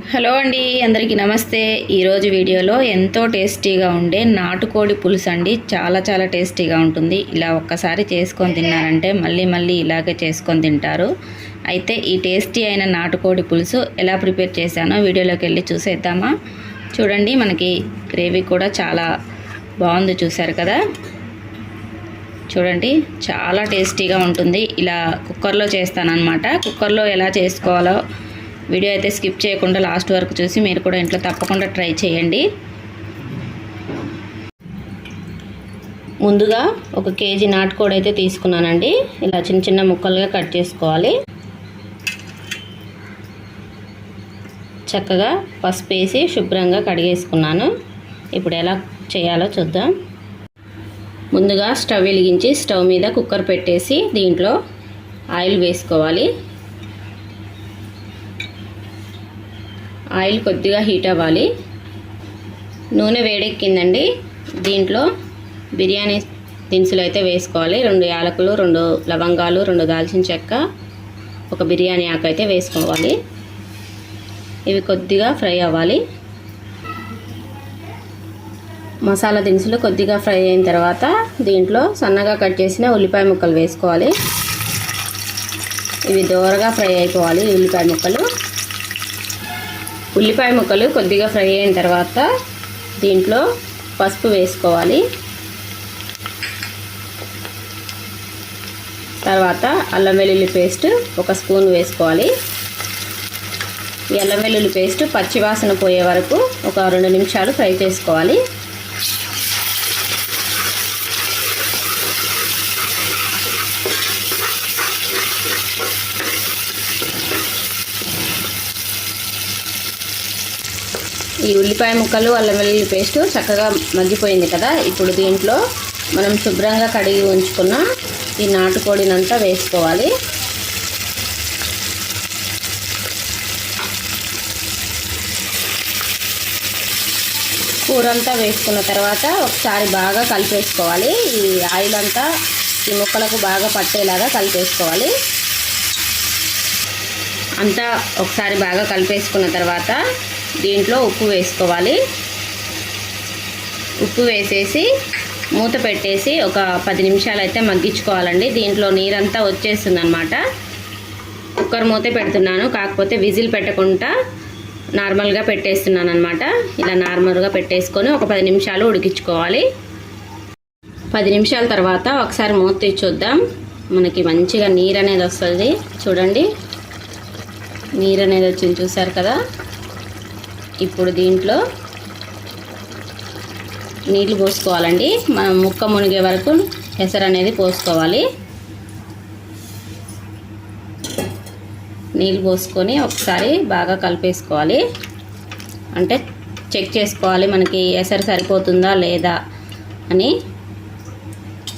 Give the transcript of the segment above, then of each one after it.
Hello అండి అందరికీ నమస్తే. ఈరోజు వీడియోలో ఎంతో టేస్టీగా ఉండే నాటుకోడి పులుసు అండి. చాలా చాలా టేస్టీగా ఉంటుంది. ఇలా ఒక్కసారి చేసుకొని తిన్నారంటే మళ్ళీ మళ్ళీ ఇలాగే చేసుకొని తింటారు. అయితే ఈ టేస్టీ అయిన నాటుకోడి పులుసు ఎలా ప్రిపేర్ చేశానో వీడియోలోకి వెళ్ళి చూసేద్దామా? చూడండి మనకి గ్రేవీ కూడా చాలా బాగుంది చూసారు కదా. చూడండి చాలా టేస్టీగా ఉంటుంది. ఇలా కుక్కర్లో చేస్తానన్నమాట. కుక్కర్లో ఎలా చేసుకోవాలో వీడియో అయితే స్కిప్ చేయకుండా లాస్ట్ వరకు చూసి మీరు కూడా ఇంట్లో తప్పకుండా ట్రై చేయండి. ముందుగా ఒక కేజీ నాటుకోడి అయితే తీసుకున్నానండి. ఇలా చిన్న చిన్న ముక్కలుగా కట్ చేసుకోవాలి. చక్కగా పసుపు వేసి శుభ్రంగా కడిగేసుకున్నాను. ఇప్పుడు ఎలా చేయాలో చూద్దాం. ముందుగా స్టవ్ వెలిగించి స్టవ్ మీద కుక్కర్ పెట్టేసి దీంట్లో ఆయిల్ వేసుకోవాలి. ఆయిల్ కొద్దిగా హీట్ అవ్వాలి. నూనె వేడెక్కిందండి. దీంట్లో బిర్యానీ దినుసులు అయితే వేసుకోవాలి. రెండు యాలకులు రెండు లవంగాలు రెండు దాల్చిన చెక్క ఒక బిర్యానీ ఆకు అయితే వేసుకోవాలి. ఇవి కొద్దిగా ఫ్రై అవ్వాలి. మసాలా దినుసులు కొద్దిగా ఫ్రై అయిన తర్వాత దీంట్లో సన్నగా కట్ చేసిన ఉల్లిపాయ ముక్కలు వేసుకోవాలి. ఇవి దోరగా ఫ్రై అయిపోవాలి ఉల్లిపాయ ముక్కలు. ఉల్లిపాయ ముక్కలు కొద్దిగా ఫ్రై అయిన తర్వాత దీంట్లో పసుపు వేసుకోవాలి. తర్వాత అల్లం వెల్లుల్లి పేస్ట్ ఒక స్పూన్ వేసుకోవాలి. ఈ అల్లం వెల్లుల్లి పేస్ట్ పచ్చివాసన పోయే వరకు ఒక రెండు నిమిషాలు ఫ్రై చేసుకోవాలి. ఈ ఉల్లిపాయ ముక్కలు అల్లం వెల్లుల్లి పేస్ట్ చక్కగా మగ్గిపోయింది కదా. ఇప్పుడు దీంట్లో మనం శుభ్రంగా కడిగి ఉంచుకున్న ఈ నాటుకోడినంతా వేసుకోవాలి. కూర అంతా వేసుకున్న తర్వాత ఒకసారి బాగా కలిపేసుకోవాలి. ఈ ఆయిల్ అంతా ఈ ముక్కలకు బాగా పట్టేలాగా కలిపేసుకోవాలి. అంతా ఒకసారి బాగా కలిపేసుకున్న తర్వాత దీంట్లో ఉప్పు వేసుకోవాలి. ఉప్పు వేసేసి మూత పెట్టేసి ఒక పది నిమిషాలు అయితే మగ్గించుకోవాలండి. దీంట్లో నీరంతా వచ్చేస్తుంది అనమాట కుక్కర్ మూత పెడుతున్నాను. కాకపోతే విజిల్ పెట్టకుండా నార్మల్గా పెట్టేస్తున్నాను అనమాట ఇలా నార్మల్గా పెట్టేసుకొని ఒక పది నిమిషాలు ఉడికించుకోవాలి. పది నిమిషాల తర్వాత ఒకసారి మూత తీసి మనకి మంచిగా నీరు అనేది వస్తుంది. చూడండి. నీరు అనేది వచ్చింది. చూసారు కదా? ఇప్పుడు దీంట్లో నీళ్ళు పోసుకోవాలండి. మనం ముక్క మునిగే వరకు పెసర అనేది పోసుకోవాలి. నీళ్ళు పోసుకొని ఒకసారి బాగా కలిపేసుకోవాలి. అంటే చెక్ చేసుకోవాలి మనకి ఎసరు సరిపోతుందా లేదా అని.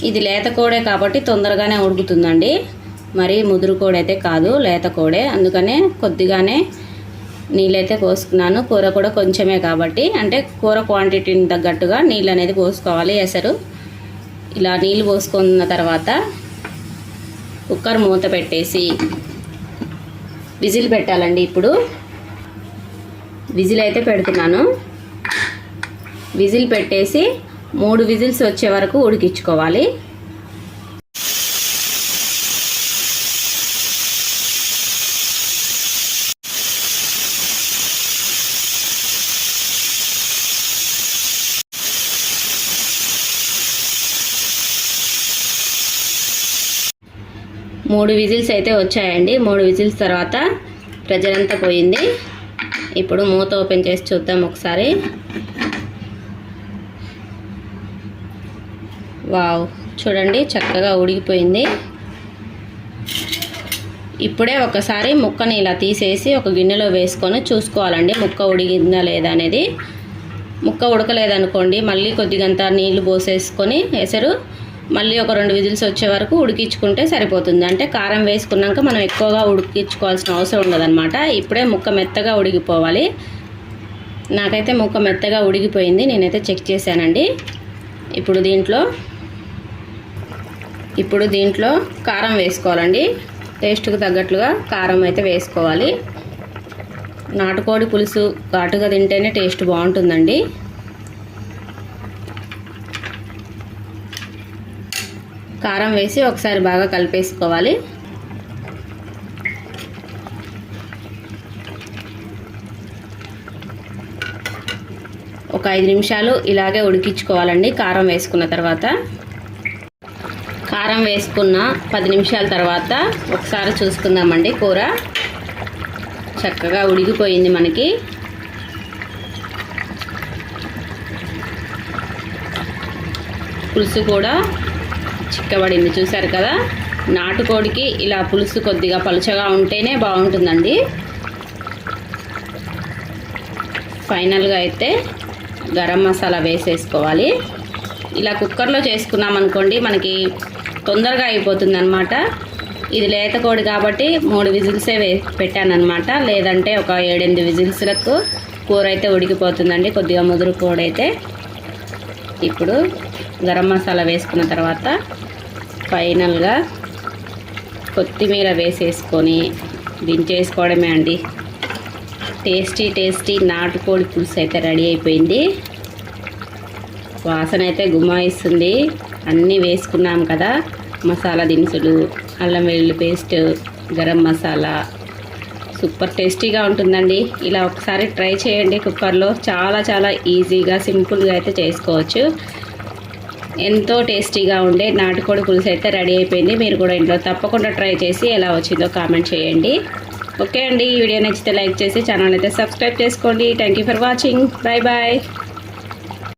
ఇది లేత కోడే కాబట్టి తొందరగానే ఉడుకుతుందండి. మరి ముదురు కోడైతే కాదు లేత కోడే. అందుకనే కొద్దిగానే నీళ్ళైతే పోసుకున్నాను. కూర కూడా కొంచెమే కాబట్టి. అంటే కూర క్వాంటిటీని తగ్గట్టుగా నీళ్ళు అనేది పోసుకోవాలి ఎసరు. ఇలా నీళ్ళు పోసుకున్న తర్వాత కుక్కర్ మూత పెట్టేసి విజిల్ పెట్టాలండి ఇప్పుడు. విజిల్ అయితే పెడుతున్నాను. విజిల్ పెట్టేసి మూడు విజిల్స్ వచ్చే వరకు ఉడికించుకోవాలి. మూడు విజిల్స్ అయితే వచ్చాయండి. మూడు విజిల్స్ తర్వాత ప్రెజరంతా పోయింది. ఇప్పుడు మూత ఓపెన్ చేసి చూద్దాం ఒకసారి. వావ్ చూడండి చక్కగా ఉడికిపోయింది. ఇప్పుడే ఒకసారి ముక్కని ఇలా తీసేసి ఒక గిన్నెలో వేసుకొని చూసుకోవాలండి ముక్క ఉడికిందా లేదా అనేది. ముక్క ఉడకలేదనుకోండి మళ్ళీ కొద్దిగంత నీళ్ళు పోసేసుకొని ఎసరు మళ్ళీ ఒక రెండు విజిల్స్ వచ్చే వరకు ఉడికించుకుంటే సరిపోతుంది. అంటే కారం వేసుకున్నాక మనం ఎక్కువగా ఉడికించుకోవాల్సిన అవసరం ఉండదన్నమాట. ఇప్పుడే ముక్క మెత్తగా ఉడికిపోవాలి. నాకైతే ముక్క మెత్తగా ఉడికిపోయింది. నేనైతే చెక్ చేశానండి. ఇప్పుడు దీంట్లో ఇప్పుడు దీంట్లో కారం వేసుకోవాలండి. టేస్ట్కి తగ్గట్లుగా కారం అయితే వేసుకోవాలి. నాటుకోడి పులుసు ఘాటుగా తింటేనే టేస్ట్ బాగుంటుందండి. కారం వేసి ఒకసారి బాగా కలిపేసుకోవాలి. ఒక ఐదు నిమిషాలు ఇలాగే ఉడికించుకోవాలండి కారం వేసుకున్న తర్వాత. కారం వేసుకున్న పది నిమిషాల తర్వాత ఒకసారి చూసుకుందామండి కూర. చక్కగా ఉడికిపోయింది మనకి. పులుసు కూడా చిక్కబడింది చూసారు కదా? నాటుకోడికి ఇలా పులుసు కొద్దిగా పలుచగా ఉంటేనే బాగుంటుందండి. ఫైనల్గా అయితే గరం మసాలా వేసేసుకోవాలి. ఇలా కుక్కర్లో చేసుకున్నాం అనుకోండి మనకి తొందరగా అయిపోతుంది అనమాట ఇది లేత కోడి కాబట్టి మూడు విజిల్సే వే పెట్టానమాట లేదంటే ఒక ఏడెనిమిది విజిల్స్లకు కూర అయితే ఉడికిపోతుందండి. కొద్దిగా ముదురు కోడి అయితే ఇప్పుడు గరం మసాలా వేసుకున్న తర్వాత ఫైనల్గా కొత్తిమీర వేసేసుకొని దించేసుకోవడమే అండి. టేస్టీ టేస్టీ నాటుకోడి పులుసు అయితే రెడీ అయిపోయింది. వాసన అయితే గుమాయిస్తుంది. అన్నీ వేసుకున్నాం కదా మసాలా దినుసులు అల్లం వెల్లుల్లి పేస్ట్ గరం మసాలా. సూపర్ టేస్టీగా ఉంటుందండి. ఇలా ఒకసారి ట్రై చేయండి కుక్కర్లో. చాలా చాలా ఈజీగా సింపుల్గా అయితే చేసుకోవచ్చు. ఎంతో టేస్టీగా ఉండే నాటుకోడి పులుసు అయితే రెడీ అయిపోయింది. మీరు కూడా ఇంట్లో తప్పకుండా ట్రై చేసి ఎలా వచ్చిందో కామెంట్ చేయండి. ఓకే అండి ఈ వీడియో నచ్చితే లైక్ చేసి ఛానల్ అయితే సబ్స్క్రైబ్ చేసుకోండి. Thank you for watching bye bye